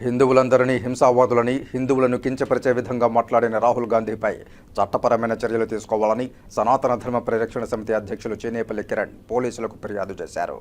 హిందువులందరినీ హింసావాదులని హిందువులను కించపరిచే విధంగా మాట్లాడిన రాహుల్ గాంధీపై చట్టపరమైన చర్యలు తీసుకోవాలని సనాతన ధర్మ పరిరక్షణ సమితి అధ్యక్షులు చేనేపల్లి కిరణ్ పోలీసులకు ఫిర్యాదు చేశారు.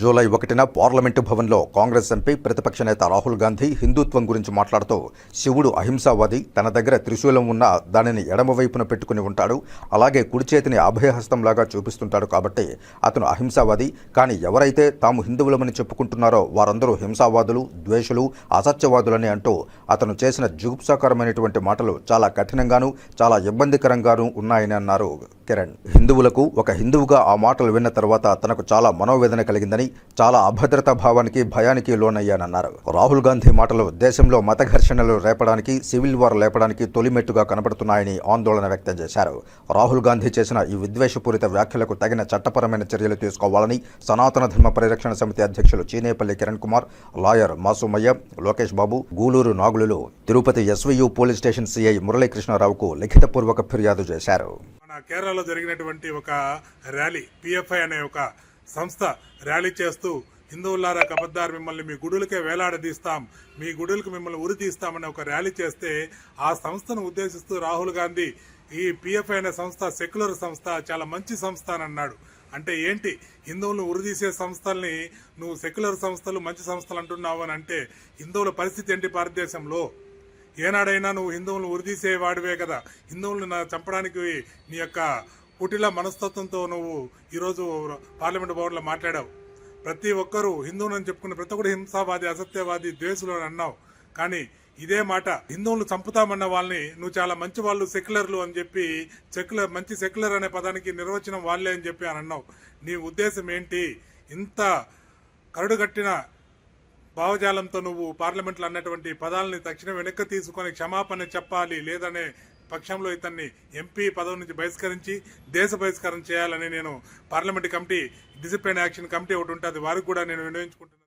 జూలై ఒకటిన పార్లమెంటు భవన్లో కాంగ్రెస్ ఎంపీ ప్రతిపక్ష నేత రాహుల్ గాంధీ హిందుత్వం గురించి మాట్లాడుతూ శివుడు అహింసావాది తన దగ్గర త్రిశూలం ఉన్నా దానిని ఎడమవైపున పెట్టుకుని ఉంటాడు. అలాగే కుడి చేతిని అభయహస్తంలాగా చూపిస్తుంటాడు కాబట్టి అతను అహింసావాది. కానీ ఎవరైతే తాము హిందువులమని చెప్పుకుంటున్నారో వారందరూ హింసావాదులు ద్వేషులు అసత్యవాదులని అంటూ అతను చేసిన జుగుప్సాకరమైనటువంటి మాటలు చాలా కఠినంగాను చాలా ఇబ్బందికరంగానూ ఉన్నాయని అన్నారు కిరణ్. హిందువులకు ఒక హిందువుగా ఆ మాటలు విన్న తర్వాత తనకు చాలా మనోవేదన కలిగిందని చాలా అభద్రతా భావానికి భయానికి లోనయ్యానన్నారు. రాహుల్ గాంధీ మాటలు దేశంలో మత ఘర్షణలు రేపడానికి సివిల్ వార్ లేపడానికి తొలిమెట్టుగా కనబడుతున్నాయని ఆందోళన వ్యక్తం చేశారు. రాహుల్ గాంధీ చేసిన ఈ విద్వేషపూరిత వ్యాఖ్యలకు తగిన చట్టపరమైన చర్యలు తీసుకోవాలని సనాతన ధర్మ పరిరక్షణ సమితి అధ్యక్షులు Cheenepalli Kiran Kumar lawyer Masumayya Lokesh Babu Guluru Nagulu Tirupati SVU police station CI మురళీకృష్ణారావుకు లిఖితపూర్వక ఫిర్యాదు చేశారు. మన కేరళలో జరిగినటువంటి ఒక ర్యాలీ పిఎఫ్ఐ అనే ఒక సంస్థ ర్యాలీ చేస్తూ హిందువులారా కబద్దారు మిమ్మల్ని మీ గుడులకే వేలాడదీస్తాం మీ గుడులకు మిమ్మల్ని ఉరి తీస్తామని ఒక ర్యాలీ చేస్తే ఆ సంస్థను ఉద్దేశిస్తూ రాహుల్ గాంధీ ఈ పిఎఫ్ఐ అనే సంస్థ సెక్యులర్ సంస్థ చాలా మంచి సంస్థ అని అన్నాడు. అంటే ఏంటి? హిందువులను ఉరిదీసే సంస్థల్ని నువ్వు సెక్యులర్ సంస్థలు మంచి సంస్థలు అంటున్నావు అని అంటే హిందువుల పరిస్థితి ఏంటి భారతదేశంలో? ఏనాడైనా నువ్వు హిందువులను ఉరిదీసేవాడివే కదా. హిందువులను చంపడానికి నీ యొక్క కుటిల మనస్తత్వంతో నువ్వు ఈరోజు పార్లమెంట్ భవన్లో మాట్లాడావు. ప్రతి ఒక్కరూ హిందువులను చెప్పుకున్న ప్రతి ఒక్కరు హింసావాది అసత్యవాది ద్వేషులు అని అన్నావు. కానీ ఇదే మాట హిందువులు చంపుతామన్న వాళ్ళని నువ్వు చాలా మంచి వాళ్ళు సెక్యులర్లు అని చెప్పి సెక్యులర్ మంచి సెక్యులర్ అనే పదానికి నిర్వచనం వాళ్ళే అని చెప్పి అని అన్నావు. నీ ఉద్దేశం ఏంటి? ఇంత కరుడుగట్టిన భావజాలంతో నువ్వు పార్లమెంట్లో అన్నటువంటి పదాలని తక్షణం వెనక్కి తీసుకొని క్షమాపణ చెప్పాలి లేదనే పక్షంలో ఇతన్ని ఎంపీ పదవి నుంచి బహిష్కరించి దేశ బహిష్కరణ చేయాలని నేను parliament committee discipline action committee ఒకటి ఉంటుంది వారికి కూడా నేను వినియోగించుకుంటున్నాను